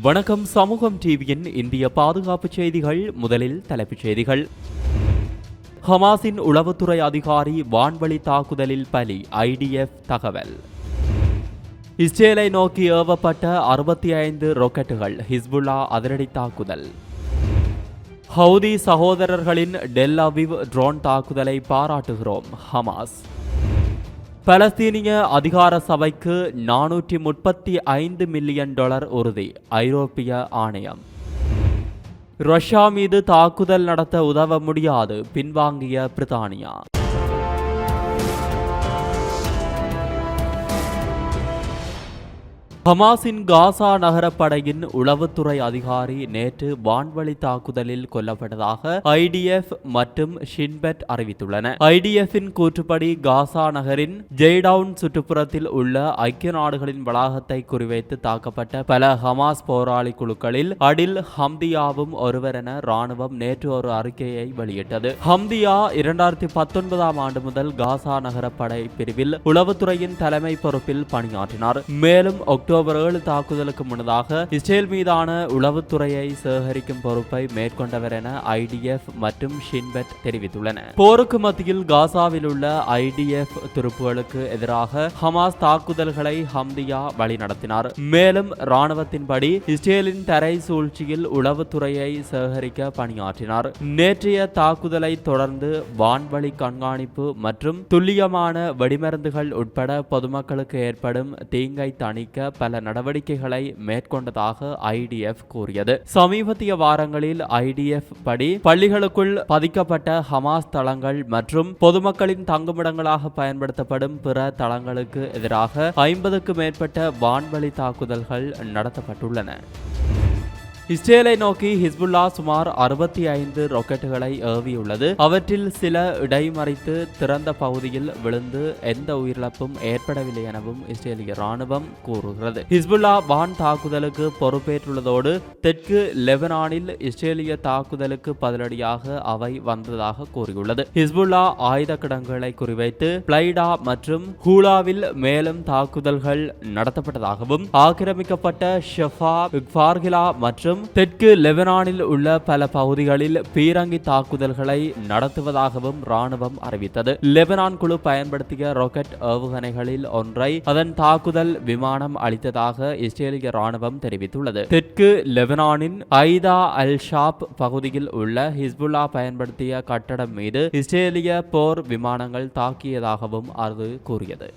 வணக்கம். சமூகம் டிவியின் இந்திய பாதுகாப்பு செய்திகள். முதலில் தலைப்புச் செய்திகள். ஹமாஸின் உளவுத்துறை அதிகாரி வான்வழி தாக்குதலில் பலி. ஐடிஎஃப் தகவல். இஸ்ரேலை நோக்கி ஏவப்பட்ட அறுபத்தி ஐந்து ராக்கெட்டுகள் ஹிஸ்புல்லா அதிரடி தாக்குதல். ஹவுதி சகோதரர்களின் டெல் அவிவ் ட்ரோன் தாக்குதலை பாராட்டுகிறோம். ஹமாஸ். பலஸ்தீனிய அதிகார சபைக்கு நானூற்றி முப்பத்தி ஐந்து மில்லியன் டாலர் உறுதி ஐரோப்பிய ஆணையம். ரஷ்யா மீது தாக்குதல் நடத்த உதவ முடியாது பின்வாங்கிய பிரித்தானியா. ஹமாஸின் காசா நகரப்படையின் உளவுத்துறை அதிகாரி நேற்று வான்வழி தாக்குதலில் கொல்லப்பட்டதாக ஐடிஎஃப் மற்றும் ஷின்பெட் அறிவித்துள்ளன. ஐடிஎஃப்பின் கூற்றுப்படி காசா நகரின் ஜெய்டவுன் சுற்றுப்புறத்தில் உள்ள ஐக்கிய நாடுகளின் வளாகத்தை குறிவைத்து தாக்கப்பட்ட பல ஹமாஸ் போராளி குழுக்களில் அடில் ஹம்தியாவும் ஒருவர் என ராணுவம் நேற்று ஒரு அறிக்கையை வெளியிட்டது. ஹம்தியா இரண்டாயிரத்தி பத்தொன்பதாம் ஆண்டு முதல் காசா நகரப்படை பிரிவில் உளவுத்துறையின் தலைமை பொறுப்பில் பணியாற்றினார். மேலும் அக்டோபர் ஏழு தாக்குதலுக்கு முன்னதாக இஸ்ரேல் மீதான உளவுத்துறையை சேகரிக்கும் பொறுப்பை மேற்கொண்டவர் என ஐடிஎஃப் மற்றும் ஷின்பெட் தெரிவித்துள்ளன. போருக்கு மத்தியில் காசாவில் உள்ள ஐடிஎஃப் துருப்புகளுக்கு எதிராக ஹமாஸ் தாக்குதல்களை ஹம்தியா வழிநடத்தினார். மேலும் ராணுவத்தின்படி இஸ்ரேலின் தரை சூழ்ச்சியில் உளவுத்துறையை சேகரிக்க பணியாற்றினார். நேற்றைய தாக்குதலை தொடர்ந்து வான்வழி கண்காணிப்பு மற்றும் துல்லியமான வெடிமருந்துகள் உட்பட பொதுமக்களுக்கு ஏற்படும் தீங்கை தணிக்க பல நடவடிக்கைகளை மேற்கொண்டதாக ஐடிஎஃப் கூறியது. சமீபத்திய வாரங்களில் ஐடிஎஃப் படி பள்ளிகளுக்குள் பதிக்கப்பட்ட ஹமாஸ் தளங்கள் மற்றும் பொதுமக்களின் தங்குமிடங்களாக பயன்படுத்தப்படும் பிற தளங்களுக்கு எதிராக ஐம்பதுக்கு மேற்பட்ட வான்வழி தாக்குதல்கள் நடத்தப்பட்டுள்ளன. இஸ்ரேலை நோக்கி ஹிஸ்புல்லா சுமார் அறுபத்தி ஐந்து ராக்கெட்டுகளை ஏவியுள்ளது. அவற்றில் சில இடைமறித்து திறந்த பகுதியில் விழுந்து எந்த உயிரிழப்பும் ஏற்படவில்லை எனவும் இஸ்ரேலிய ராணுவம் கூறுகிறது. ஹிஸ்புல்லா வான் தாக்குதலுக்கு பொறுப்பேற்றுள்ளதோடு தெற்கு லெபனானில் இஸ்ரேலிய தாக்குதலுக்கு பதிலடியாக அவை வந்ததாக கூறியுள்ளது. ஹிஸ்புல்லா ஆயுத கிடங்குகளை குறிவைத்து பிளைடா மற்றும் ஹூலாவில் மேலும் தாக்குதல்கள் நடத்தப்பட்டதாகவும் ஆக்கிரமிக்கப்பட்ட ஷெஃபா மற்றும் மற்றும் தெற்கு லெபனானில் உள்ள பல பகுதிகளில் பீரங்கி தாக்குதல்களை நடத்துவதாகவும் ராணுவம் அறிவித்தது. லெபனான் குழு பயன்படுத்திய ராக்கெட் ஏவுகணைகளில் ஒன்றை அதன் தாக்குதல் விமானம் அளித்ததாக இஸ்ரேலிய ராணுவம் தெரிவித்துள்ளது. தெற்கு லெபனானின் ஐதா அல் ஷாப் பகுதியில் உள்ள ஹிஸ்புல்லா பயன்படுத்திய கட்டடம் மீது இஸ்ரேலிய போர் விமானங்கள் தாக்கியதாகவும் அது கூறியது.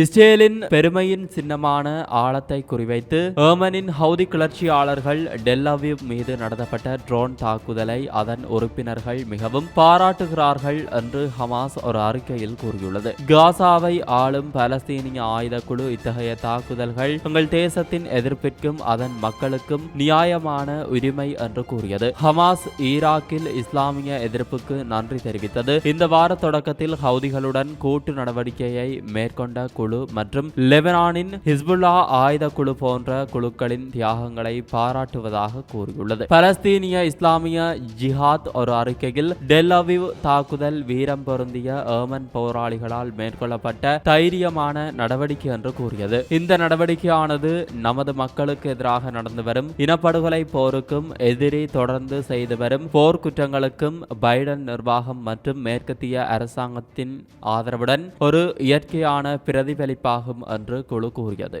இஸ்ரேலின் பெருமையின் சின்னமான ஆழத்தை குறிவைத்து ஏமனின் ஹவுதி கிளர்ச்சியாளர்கள் டெல்லவிவ் மீது நடத்தப்பட்ட ட்ரோன் தாக்குதலை அதன் உறுப்பினர்கள் மிகவும் பாராட்டுகிறார்கள் என்று ஹமாஸ் ஒரு அறிக்கையில் கூறியுள்ளது. காசாவை ஆளும் பலஸ்தீனிய ஆயுத குழு இத்தகைய தாக்குதல்கள் தங்கள் தேசத்தின் எதிர்ப்பிற்கும் அதன் மக்களுக்கும் நியாயமான உரிமை என்று கூறியது. ஹமாஸ் ஈராக்கில் இஸ்லாமிய எதிர்ப்புக்கு நன்றி தெரிவித்தது. இந்த வார தொடக்கத்தில் ஹவுதிகளுடன் கூட்டு நடவடிக்கையை மேற்கொண்ட குழு மற்றும் லெபனானின் ஹிஸ்புல்லா ஆயுத குழு போன்ற குழுக்களின் தியாகங்களை பாராட்டுவதாக கூறியுள்ளது. பலஸ்தீனிய இஸ்லாமிய ஜிஹாத் ஒரு அறிக்கையில் டெல்லவிவ் தாக்குதல் வீரம் பொருந்திய ஏமன் போராளிகளால் மேற்கொள்ளப்பட்ட தைரியமான நடவடிக்கை என்று கூறியது. இந்த நடவடிக்கையானது நமது மக்களுக்கு எதிராக நடந்து வரும் இனப்படுகொலை போருக்கும் எதிரி தொடர்ந்து செய்து வரும் போர்க்குற்றங்களுக்கும் பைடன் நிர்வாகம் மற்றும் மேற்கத்திய அரசாங்கத்தின் ஆதரவுடன் ஒரு இயற்கையான பிரதி பிரதிபலிப்பாகும் என்று குழு கூறியது.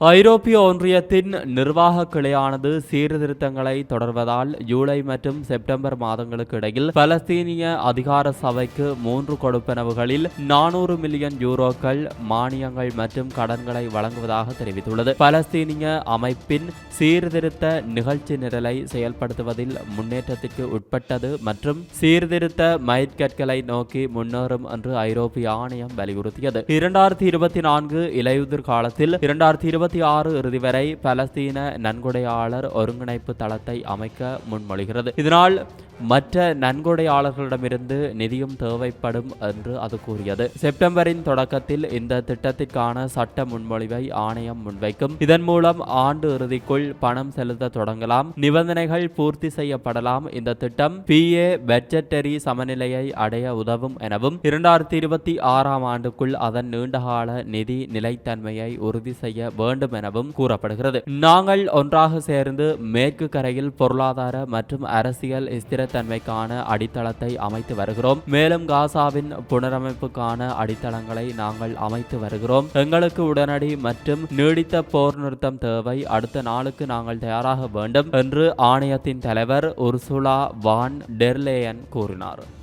ஐரோப்பிய ஒன்றியத்தின் நிர்வாக கிளையானது சீர்திருத்தங்களை தொடர்வதால் ஜூலை மற்றும் செப்டம்பர் மாதங்களுக்கு இடையில் பலஸ்தீனிய அதிகார சபைக்கு மூன்று கொடுப்பனவுகளில் நானூறு மில்லியன் யூரோக்கள் மானியங்கள் மற்றும் கடன்களை வழங்குவதாக தெரிவித்துள்ளது. பலஸ்தீனிய அமைப்பின் சீர்திருத்த நிகழ்ச்சி நிரலை செயல்படுத்துவதில் முன்னேற்றத்திற்கு உட்பட்டது மற்றும் சீர்திருத்த மைற்கற்களை நோக்கி முன்னேறும் என்று ஐரோப்பிய ஆணையம் வலியுறுத்தியது. இரண்டாயிரத்தி இருபத்தி நான்கு இலையுதிர் காலத்தில் இரண்டாயிரத்தி இருபத்தி ஆறு இறுதி வரை பலஸ்தீன நன்கொடையாளர் ஒருங்கிணைப்பு தளத்தை அமைக்க முன்மொழிகிறது. இதனால் மற்ற நன்கொடையாளர்களிடமிருந்து நிதியும் தேவைப்படும் என்று அது கூறியது. செப்டம்பரின் தொடக்கத்தில் இந்த திட்டத்திற்கான சட்ட முன்மொழிவை ஆணையம் முன்வைக்கும். இதன் மூலம் ஆண்டு இறுதிக்குள் பணம் செலுத்த தொடங்கலாம். நிபந்தனைகள் பூர்த்தி செய்யப்படலாம். இந்த திட்டம் பி ஏ பட்ஜெட்டரி சமநிலையை அடைய உதவும் எனவும் இரண்டாயிரத்தி இருபத்தி ஆறாம் ஆண்டுக்குள் அதன் நீண்டகால நிதி நிலைத்தன்மையை உறுதி செய்ய வேண்டும் எனவும் கூறப்படுகிறது. நாங்கள் ஒன்றாக சேர்ந்து மேற்கு கரையில் பொருளாதார மற்றும் அரசியல் ஸ்திரத்தன்மைக்கான அடித்தளத்தை அமைத்து வருகிறோம். மேலும் காசாவின் புனரமைப்புக்கான அடித்தளங்களை நாங்கள் அமைத்து வருகிறோம். எங்களுக்கு உடனடி மற்றும் நீடித்த போர் நிறுத்தம் தேவை. அடுத்த நாளுக்கு நாங்கள் தயாராக வேண்டும் என்று ஆணையத்தின் தலைவர் உர்சுலா வான் டெர்லேயன் கூறினார்.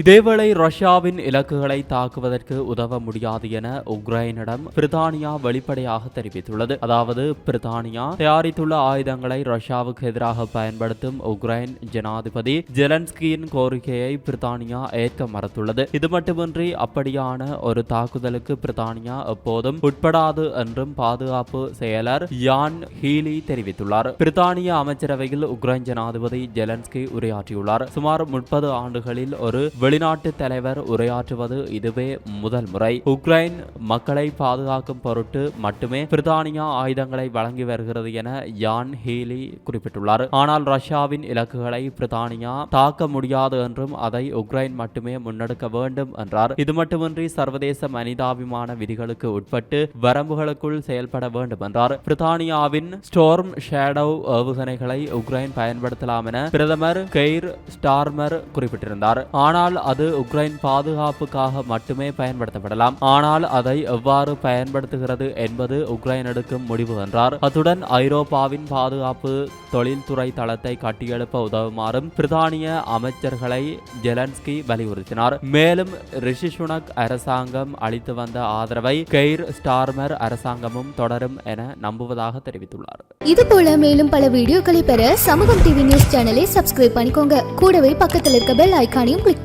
இதேவேளை ரஷ்யாவின் இலக்குகளை தாக்குவதற்கு உதவ முடியாது என உக்ரைனிடம் பிரித்தானியா வெளிப்படையாக தெரிவித்துள்ளது. அதாவது பிரித்தானியா தயாரித்துள்ள ஆயுதங்களை ரஷ்யாவுக்கு எதிராக பயன்படுத்தும் உக்ரைன் ஜனாதிபதி ஜெலன்ஸ்கியின் கோரிக்கையை பிரித்தானியா ஏற்க மறுத்துள்ளது. இது மட்டுமின்றி அப்படியான ஒரு தாக்குதலுக்கு பிரித்தானியா எப்போதும் உட்படாது என்றும் பாதுகாப்பு செயலர் யான் ஹீலி தெரிவித்துள்ளார். பிரித்தானிய அமைச்சரவையில் உக்ரைன் ஜனாதிபதி ஜெலன்ஸ்கி உரையாற்றியுள்ளார். சுமார் முப்பது ஆண்டுகளில் ஒரு வெளிநாட்டு தலைவர் உரையாற்றுவது இதுவே முதல் முறை. உக்ரைன் மக்களை பாதுகாக்கும் பொருட்டு மட்டுமே பிரித்தானியா ஆயுதங்களை வழங்கி வருகிறது என யான் ஹீலி குறிப்பிட்டுள்ளார். ஆனால் ரஷ்யாவின் இலக்குகளை பிரித்தானியா தாக்க முடியாது என்றும் அதை உக்ரைன் மட்டுமே முன்னெடுக்க வேண்டும் என்றார். இது மட்டுமின்றி சர்வதேச மனிதாபிமான விதிகளுக்கு உட்பட்டு வரம்புகளுக்குள் செயல்பட வேண்டும் என்றார். பிரித்தானியாவின் ஸ்டோர்ம் ஷேடோ ஏவுகணைகளை உக்ரைன் பயன்படுத்தலாம் என பிரதமர் கெய்ர் ஸ்டார்மர் குறிப்பிட்டிருந்தார். ஆனால் அது உக்ரைன் பாதுகாப்புக்காக மட்டுமே பயன்படுத்தப்படலாம். ஆனால் அதை எவ்வாறு பயன்படுத்துகிறது என்பது உக்ரைன் எடுக்கும் முடிவு என்றார். அத்துடன் ஐரோப்பாவின் பாதுகாப்பு தொழில்துறை தளத்தை கட்டியெழுப்ப உதவுமாறும் பிரித்தானிய அமைச்சர்களை ஜெலன்ஸ்கி வலியுறுத்தினார். மேலும் ரிஷி சுனக் அரசாங்கம் அளித்து வந்த ஆதரவை கெய்ர் ஸ்டார்மர் அரசாங்கமும் தொடரும் என நம்புவதாக தெரிவித்துள்ளார். இது போல மேலும் பல வீடியோக்களை பெற சமூகம் டிவி நியூஸ் சேனலை சப்ஸ்கிரைப் பண்ணிக்கோங்க. கூடவே பக்கத்தில் இருக்க பெல் ஐகானையும் கிளிக்